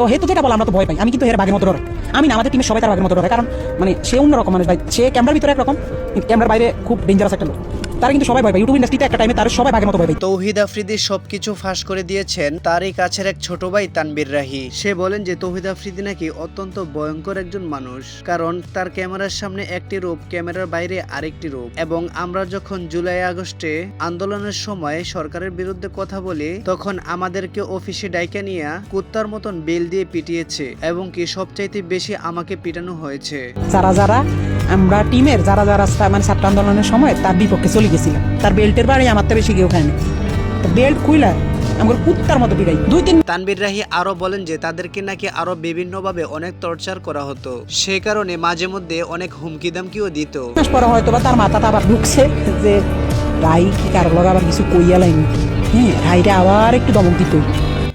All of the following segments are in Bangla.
তো হেতু যেটা বলে আমরা তো ভয় পাই। আমি কিন্তু হের বাগের মতো ধরো আমি না, আমাদের টিমের সবাই তার বাঘের মতো ডরে কারণ মানে সে অন্যরকম মানুষ ভাই। সে ক্যামেরার ভিতরে একরকম ক্যামেরার বাইরে খুব ডেঞ্জারাস একটা লোক। তারা কিন্তু সবাই ভয় পায়। ইউটিউব ইন্ডাস্ট্রিতে একটা টাইমে তার সবাই বাঘের মতো ভয় পায়। তৌহিদ আফ্রিদি সবকিছু ফাঁস করে দিয়েছেন তারই কাছের এক ছোট ভাই তানবির রাহি। সে বলেন যে তৌহিদ আফ্রিদি নাকি অত্যন্ত ভয়ঙ্কর একজন মানুষ কারণ তার ক্যামেরার সামনে একটি রূপ ক্যামেরার বাইরে আরেকটি রূপ। এবং আমরা যখন জুলাই আগস্টে আন্দোলনের সময় সরকারের বিরুদ্ধে কথা বলি তখন আমাদেরকে অফিসে ডাইকা নিয়ে কুত্তার মতন বেল দিয়ে পিটিয়েছে এবং কি সবচাইতে বেশি আমাকে পিটানো হয়েছে। যারা যারা আমরা টিমের যারা যারা মানে ছাত্র আন্দোলনের সময় তার বিপক্ষে চলে। গেছিলাম। তার বেল্টের বাড়ি আমার তো বেশি কেউ খায়নি বেল্ট খুইলা আমার কুত্তার মতো বিড়াই দুই তিন তানবির রাহি আরও বলেন যে তাদেরকে নাকি আরও বিভিন্নভাবে অনেক টর্চার করা হতো। সে কারণে মাঝে মধ্যে অনেক হুমকি দামকিও দিত পরে হয়তো বা তার মাথাটা আবার ঢুকছে যে রাই কি কারও আবার কিছু কইয়া লাইনি হ্যাঁ রাইটা আবার একটু দমক দিত।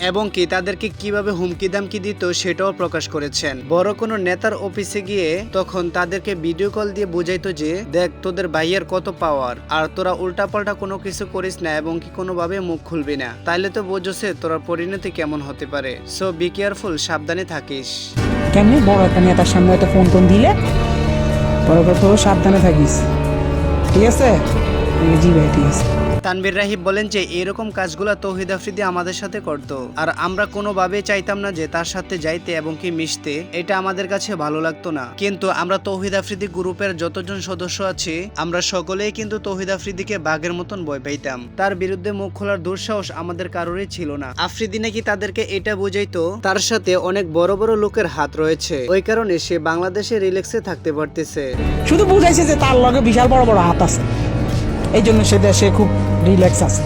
এবং কি তাদেরকে কীভাবে হুমকি দামকি দিত সেটাও প্রকাশ করেছেন। বড় কোনো নেতার অফিসে গিয়ে তখন তাদেরকে ভিডিও কল দিয়ে বুঝাইতো যে, দেখ, তোদের ভাইয়ের কত পাওয়ার আর তোরা উল্টাপাল্টা কোনো কিছু করিস না এবং কি কোনোভাবে মুখ খুলবি না। তাইলে তো বোঝছে তোরা পরিণতি কেমন হতে পারে। সো বি কেয়ারফুল সাবধানে থাকিস। কেমনি? বড় একটা নেতার সামনে হয়তো ফোন টোন দিলে? বড় কথা সাবধানে থাকিস। ঠিক আছে? জি ভাই, ঠিক আছে। তানবির রাহিব বলেন যে, এরকম কাজগুলো তৌহিদ আফ্রিদি আমাদের সাথে করত। আর আমরা কোনোভাবে চাইতাম না যে, তার সাথে যাইতে এবং কি মিশতে। এটা আমাদের কাছে ভালো লাগতো না। কিন্তু আমরা তৌহিদ আফ্রিদি গ্রুপের যতজন সদস্য আছি, আমরা সকলেই কিন্তু তৌহিদ আফ্রিদিকে বাঘের মতন ভয় পাইতাম। তার বিরুদ্ধে মুখ খোলার দুঃসাহস আমাদের কারোরই ছিল না। আফ্রিদি নাকি তাদেরকে এটা বুঝাইতো, তার সাথে অনেক বড় বড় লোকের হাত রয়েছে। ওই কারণে সে বাংলাদেশে রিল্যাক্সে থাকতে পারতেছে। শুধু বুঝাইছে যে, তার লগে বিশাল বড় বড় হাত আছে। এই জন্য সে দেশে খুব রিল্যাক্স আছে।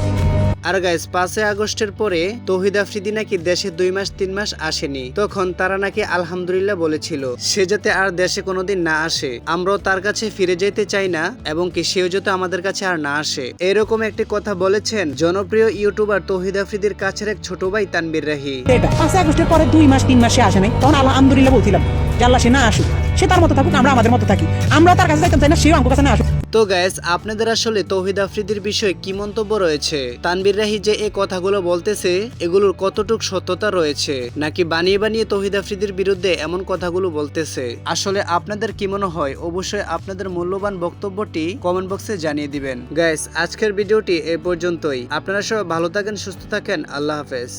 আর গাইস পাঁচই আগস্টের পরে তৌহিদ আফ্রিদি নাকি দেশে দুই মাস তিন মাস আসেনি। তখন তারা নাকি আলহামদুলিল্লাহ বলেছিল সে যাতে আর দেশে কোনোদিন না আসে আমরাও তার কাছে ফিরে যেতে চাই না এবং কি সেও যাতে আমাদের কাছে আর না আসে। এরকম একটি কথা বলেছেন জনপ্রিয় ইউটিউবার তৌহিদ আফ্রিদির কাছের এক ছোট ভাই তানবির রাহি। এটা পাঁচ আগস্টের পরে দুই মাস তিন মাসে আসে নাই। তখন আলহামদুলিল্লাহ বলছিলাম যে আল্লাহ সে না আসুক সে তার মতো থাকুক আমরা আমাদের মতো থাকি। আমরা তার কাছে যাইতাম চাই না সেও আমার কাছে না আসুক। তো গ্যাস আপনাদের আসলে তৌহিদ আফ্রিদির বিষয়ে কি মন্তব্য রয়েছে? তানবির রাহি যে এ কথাগুলো বলতেছে, এগুলোর কতটুক সত্যতা রয়েছে? নাকি বানিয়ে বানিয়ে তৌহিদ আফ্রিদির বিরুদ্ধে এমন কথাগুলো বলতেছে? আসলে আপনাদের কি মনে হয়? অবশ্যই আপনাদের মূল্যবান বক্তব্যটি কমেন্ট বক্সে জানিয়ে দিবেন। গ্যাস আজকের ভিডিওটি এ পর্যন্তই। আপনারা সবাই ভালো থাকেন, সুস্থ থাকেন। আল্লাহ হাফেজ।